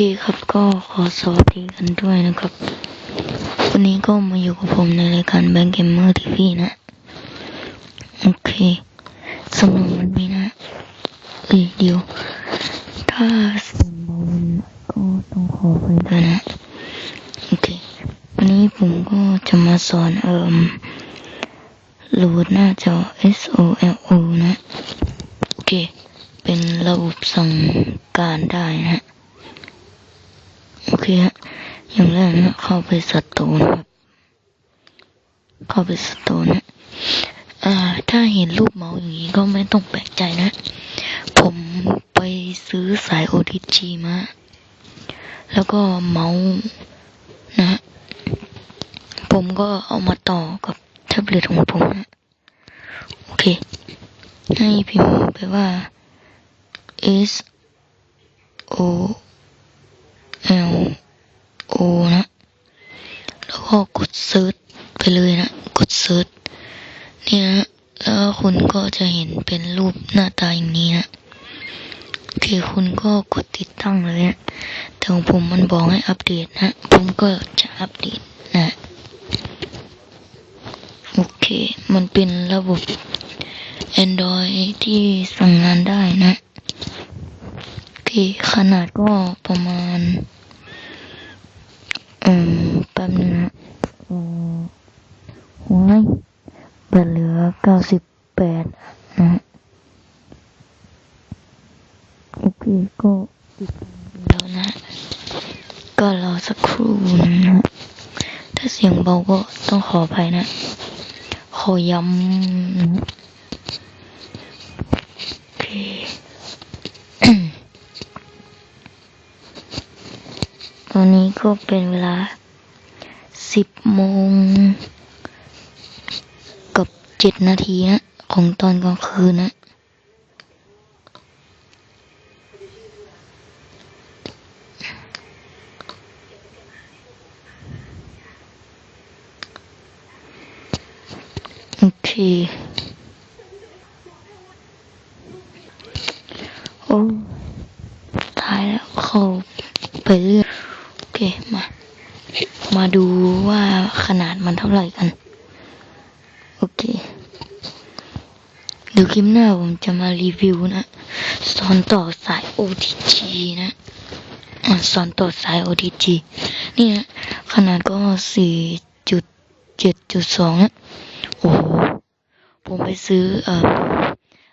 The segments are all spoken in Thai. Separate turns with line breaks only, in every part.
ครับก็ขอสวัสดีกันด้วยนะครับ วันนี้ก็มาอยู่กับผมในรายการแบงค์เกมเมอร์ทีวีนะ โอเคสำหรับวันนี้นะเอ้ยเดี๋ยว ถ้าเสียงเบาก็ต้องขอไปด้วยนะ โอเค วันนี้ผมก็จะมาสอนเอ่มโหลดหน้าจอ SOLO นะ โอเค เป็นระบบสั่งการได้นะ เคฮะอย่างแรกนะเข้าไปสโตนครับเข้าไปสโตนนะอ่าถ้าเห็นรูปเมาส์อย่างนี้ก็ไม่ต้องแปลกใจนะ ผมไปซื้อสาย OTG มา แล้วก็เมาส์นะฮะผมก็เอามาต่อกับแท็บเล็ตของผมนะ โอเค ให้พิมพ์ไปว่า S O L O นะ แล้วก็กดเซิร์ชไปเลยนะ กดเซิร์ชเนี่ยนะแล้วคุณก็จะเห็นเป็นรูปหน้าตาอย่างนี้นะโอเคคุณก็กดติดตั้งเลยนะแต่ของผมมันบอกให้อัปเดตนะ ผมก็จะอัปเดตนะโอเค มันเป็นระบบ Android ที่สั่งงานได้นะ โอเคขนาดก็ประมาณ อืมแป๊บนึงนะอืมโอ้ยแบเหลือเก้าสิบแปดนะฮะโอเค ก็ติดแล้วนะ ก็รอสักครู่นึงนะ ถ้าเสียงเบาก็ต้องขออภัยนะ ขอย้ำนะ โอเค ตอนนี้ก็เป็นเวลาสิบโมงกับเจ็ดนาทีนะ ของตอนกลางคืนนะโอเคโอ้ตายแล้วเขาไปเรื่อย มาดูว่าขนาดมันเท่าไหร่กัน โอเค เดี๋ยวคลิปหน้าผมจะมารีวิวนะสอนต่อสาย OTG นะสอนต่อสาย OTG นี่นะขนาดก็สี่จุดเจ็ดจุดสองนะโอ้โห ผมไปซื้อเอ่อ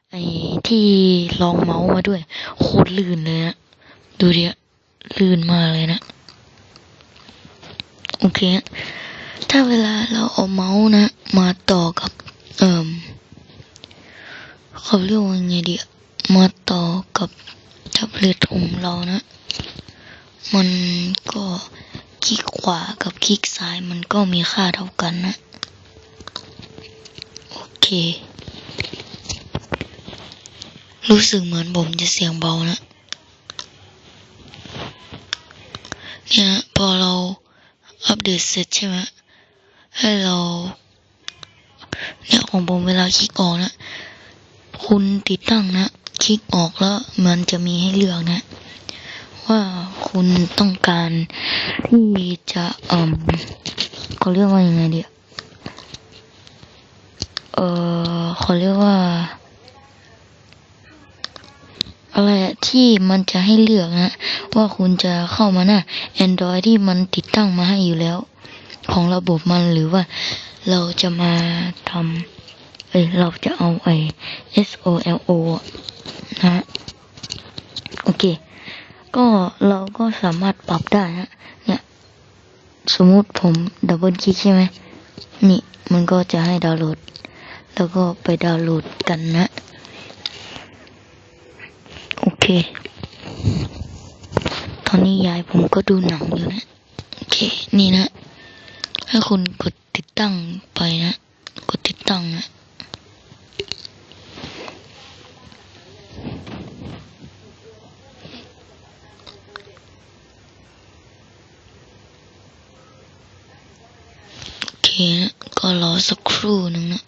ไอ้ที่รองเมาส์มาด้วย โคตรลื่นเลยนะ ดูดิอะลื่นมากเลยนะ เค ถ้าเวลาเราเอาเมาส์นะ มาต่อกับ เอ่มเขาเรียกว่าไงดีมาต่อกับแท็บเล็ตของเรานะ มันก็คลิกขวากับคลิกซ้ายมันก็มีค่าเท่ากันนะ โอเค รู้สึกเหมือนผมจะเสียงเบานะ เนี่ยพอเรา อัปเดเสร็จใช่ไหมให้เราเนี่ยของผมเวลาคลิกออกนะ คุณติดตั้งนะ คลิกออกแล้วมันจะมีให้เลือกนะ ว่าคุณต้องการที่จะเอ่มเขาเรียกว่ายังไงดีอะเออเขาเรียกว่า อะไร ที่มันจะให้เลือกนะว่าคุณจะเข้ามาหน้า Android ที่มันติดตั้งมาให้อยู่แล้ว ของระบบมันหรือว่าเราจะมาทำเอ้ยเราจะเอาไอ้ SOLO นะฮะโอเค ก็เราก็สามารถปรับได้นะเนี่ยสมมุติผมดับเบิลคลิกใช่ไหมนี่มันก็จะให้ดาวน์โหลด แล้วก็ไปดาวน์โหลดกันนะ เค ตอนนี้ยายผมก็ดูหนังอยู่นะ โอเค นี่นะ ให้คุณกดติดตั้งไปนะ กดติดตั้งนะโอเคนะก็รอสักครู่นึงนะ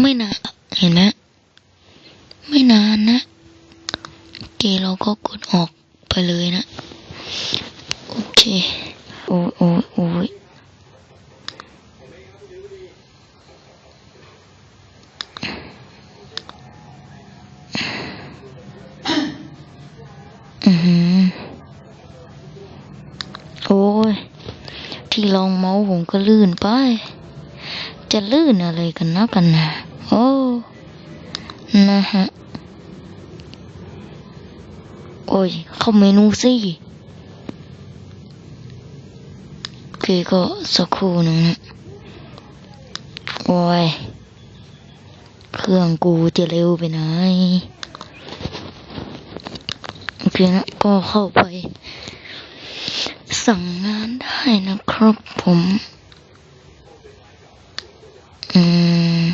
ไม่นานเห็นไหมไม่นานนะเกเราก็กดออกไปเลยนะ โอเค โอ้โอ้โอ้ยโอ้ย ที่ลองเมาส์ผมก็ลื่นไป จะลื่นอะไรกันนะกันนะ นะฮะ โอ้ย เข้าเมนูสิโอเคก็สักครู่หนึ่งนะโอ้ย เครื่องกูจะเร็วไปไหนโอเคนะ ก็เข้าไป สั่งงานได้นะครับผม อืม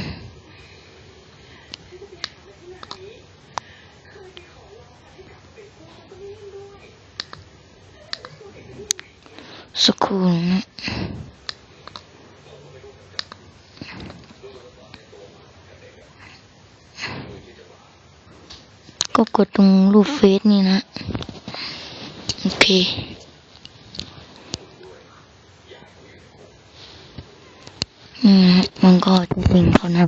สกู๊นะก็กดตรงรูปเฟซนี่นะ โอเคอืมมันก็จะลิงก์เขานะ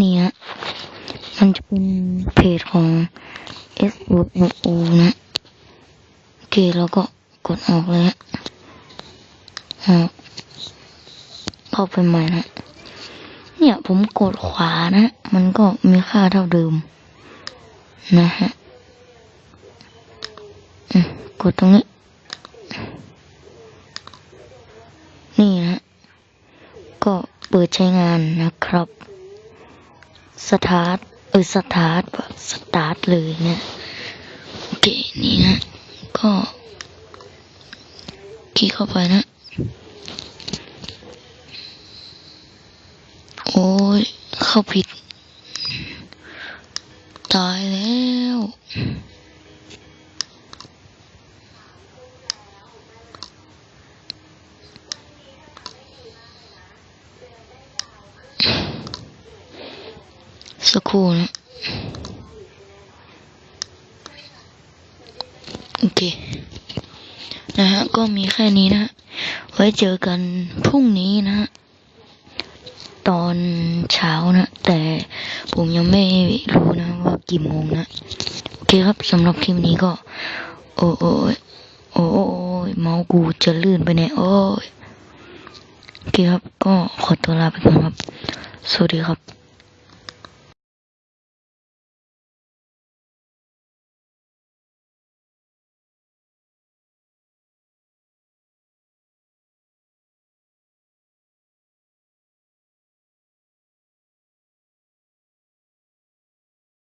เนี่ย มันจะเป็นเพจของ S O O นะโอเคแล้วก็กดออกเลยฮะออกเข้าไปใหม่นะเนี่ยผมกดขวานะ มันก็มีค่าเท่าเดิม นะฮะกดตรงนี้ นี่นะ ก็เปิดใช้งานนะครับ สตาร์ท ออสตาร์ทแบบสตาร์ทเลยเนี่ยโอเคนี่นะ ก็คลิกเข้าไปนะ โอ้ยเข้าผิด ตายแล้ว สักครู่นะโอเค นะฮะ ก็มีแค่นี้นะฮะไว้เจอกันพรุ่งนี้นะฮะตอนเช้านะ แต่ผมยังไม่รู้นะว่ากี่โมงนะ โอเคครับสำหรับคลิปนี้ก็ โอ้โอ้ยโอ้โอ้ยเมาส์กูจะลื่นไปเนี่ยโอ้ยโอเคครับ ก็ขอตัวลาไปก่อนครับ สวัสดีครับ